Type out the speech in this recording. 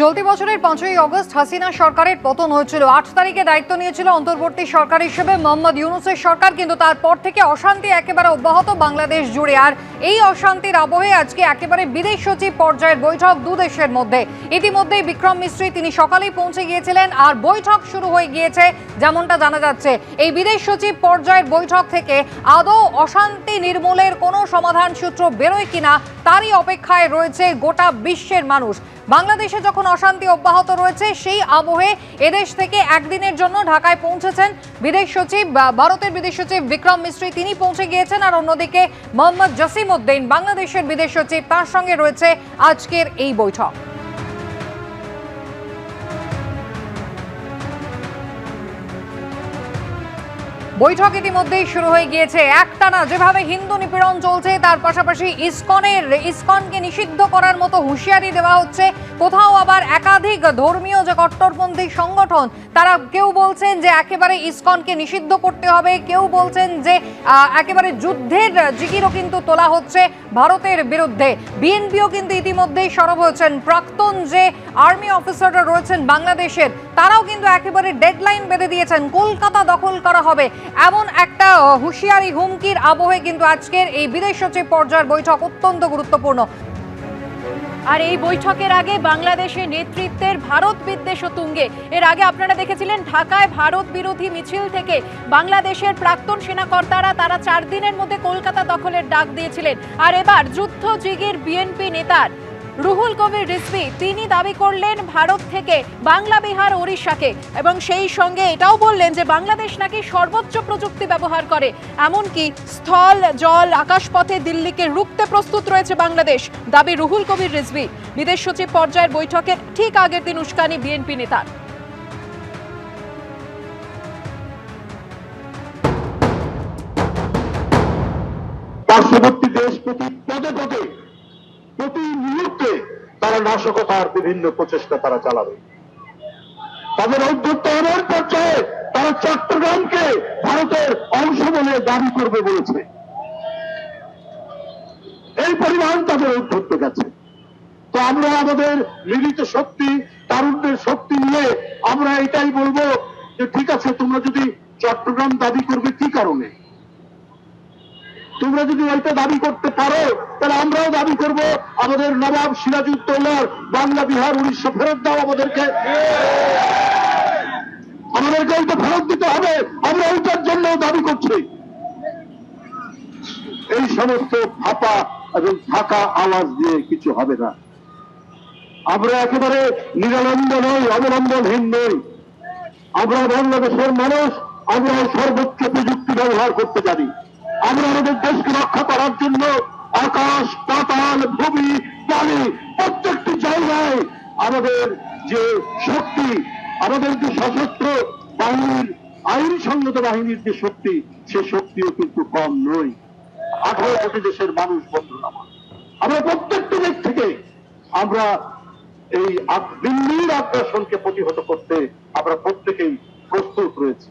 চলতি বছরের পাঁচই অগস্ট হাসিনা সরকারের পতন হয়েছিল। আট তারিখে দায়িত্ব নিয়েছিল অন্তর্বর্তী সরকার হিসেবে মোহাম্মদ ইউনুসের সরকার, কিন্তু তারপর থেকে অশান্তি একেবারে অব্যাহত বাংলাদেশ জুড়ে। আর এই অশান্তির আবহে আজকে একেবারে বিদেশ সচিব পর্যায়ের বৈঠক দু দেশের মধ্যে। ইতিমধ্যেই বিক্রম মিস্ত্রি তিনি সকালেই পৌঁছে গিয়েছিলেন আর বৈঠক শুরু হয়ে গিয়েছে যেমনটা জানা যাচ্ছে। এই বিদেশ সচিব পর্যায়ের বৈঠক থেকে আদৌ অশান্তি নির্মূলের কোনো সমাধান সূত্র বেরোয় কিনা, তারই অপেক্ষায় রয়েছে গোটা বিশ্বের মানুষ। বাংলাদেশে যখন অশান্তি অব্যাহত রয়েছে, সেই আবহে এদেশ থেকে একদিনের জন্য ঢাকায় পৌঁছেছেন বিদেশ সচিব ভারতের বিদেশ সচিব বিক্রম মিস্ত্রি। তিনি পৌঁছে গিয়েছেন আর অন্যদিকে মোহাম্মদ জসিম উদ্দিন বাংলাদেশের বিদেশ সচিব, তার সঙ্গে রয়েছে আজকের এই বৈঠক। বৈঠক ইতিমধ্যেই শুরু হয়ে গিয়েছে। একটানা যেভাবে হিন্দু নিপীড়ন চলছে, তার পাশাপাশি ইসকনের, ইসকনকে নিষিদ্ধ করার মতো হুঁশিয়ারি দেওয়া হচ্ছে। কোথাও আবার একাধিক ধর্মীয় যে কট্টরপন্থী সংগঠন, তারা কেউ বলছেন যে একেবারে ইসকনকে নিষিদ্ধ করতে হবে, কেউ বলছেন যে একেবারে যুদ্ধের জিকিরও কিন্তু তোলা হচ্ছে ভারতের বিরুদ্ধে। বিএনপিও কিন্তু ইতিমধ্যেই সরব হয়েছেন। প্রাক্তন যে আর্মি অফিসাররা রয়েছেন বাংলাদেশের, তারাও কিন্তু একেবারে ডেডলাইন বেঁধে দিয়েছেন। কলকাতা দখল করা হবে। এমন একটা হুঁশিয়ারি হুমকির আবহে কিন্তু আজকের এই বিদেশ সচিব পর্যায়ের বৈঠক অত্যন্ত গুরুত্বপূর্ণ। আর এই বৈঠকের আগে বাংলাদেশের নেতৃত্বের ভারত বিদ্বেষ তুঙ্গে। এর আগে আপনারা দেখেছিলেন, ঢাকায় ভারত বিরোধী মিছিল থেকে বাংলাদেশের প্রাক্তন সেনাকর্তারা তারা চার দিনের মধ্যে কলকাতা দখলের ডাক দিয়েছিলেন। আর এবার যুদ্ধ জিগির বিএনপি নেতার রুহুল কবির রিজভি, তিনি দাবি করলেন ভারত থেকে বাংলা, বিহার, ওড়িশাকে। এবং সেই সঙ্গে এটাও বললেন যে বাংলাদেশ নাকি সর্বোচ্চ প্রযুক্তি ব্যবহার করে। এমনকি স্থল, জল, আকাশপথে দিল্লিকে রুখতে প্রস্তুত রয়েছে বাংলাদেশ, দাবি রুহুল কবির রিজভি। বিদেশ সচিব পর্যায়ের বৈঠকের ঠিক আগের দিন উস্কানি বিএনপি নেতার। পার্শ্ববর্তী দেশ প্রতি পদে পদে তারা নাশকতার বিভিন্ন প্রচেষ্টা তারা চালাবে। তাদের এমন পর্যায়ে তারা চট্টগ্রামকে ভারতের অংশ বলে দাবি করবে বলেছে। এই পরিমাণ তাদের ঔদ্ধত্য গেছে। তো আমরা আমাদের মিলিত শক্তি, তারুণ্যের শক্তি নিয়ে আমরা এটাই বলব যে ঠিক আছে, তোমরা যদি চট্টগ্রাম দাবি করবে কি কারণে? তোমরা যদি ওইটা দাবি করতে পারো, তাহলে আমরাও দাবি করব আমাদের নবাব সিরাজউদ্দৌলার বাংলা বিহার উড়িষ্যা ফেরত দাও আমাদেরকে। আমাদেরকে ওইটা ফেরত দিতে হবে, আমরা ওইটার জন্য দাবি করছি। এই সমস্ত ফাঁপা এবং ফাঁকা আওয়াজ দিয়ে কিছু হবে না। আমরা একেবারে নিরানন্দ নই অবলম্বনহীন নই। আমরা বাংলাদেশের মানুষ, আমরা সর্বোচ্চ প্রযুক্তি ব্যবহার করতে জানি। আমরা আমাদের দেশকে রক্ষা করার জন্য আকাশ, পাতাল, ভূমি পানি প্রত্যেকটি জায়গায় আমাদের যে শক্তি, আমাদের যে সশস্ত্র বাহিনীর আইন সংগত বাহিনীর যে শক্তি, সে শক্তিও কিন্তু কম নয়। আঠারো কোটি দেশের মানুষ বন্ধুরা আমার। আমরা প্রত্যেকটি দিক থেকে আমরা এই দিল্লির আগ্রাসনকে প্রতিহত করতে আমরা প্রত্যেকেই প্রস্তুত রয়েছি।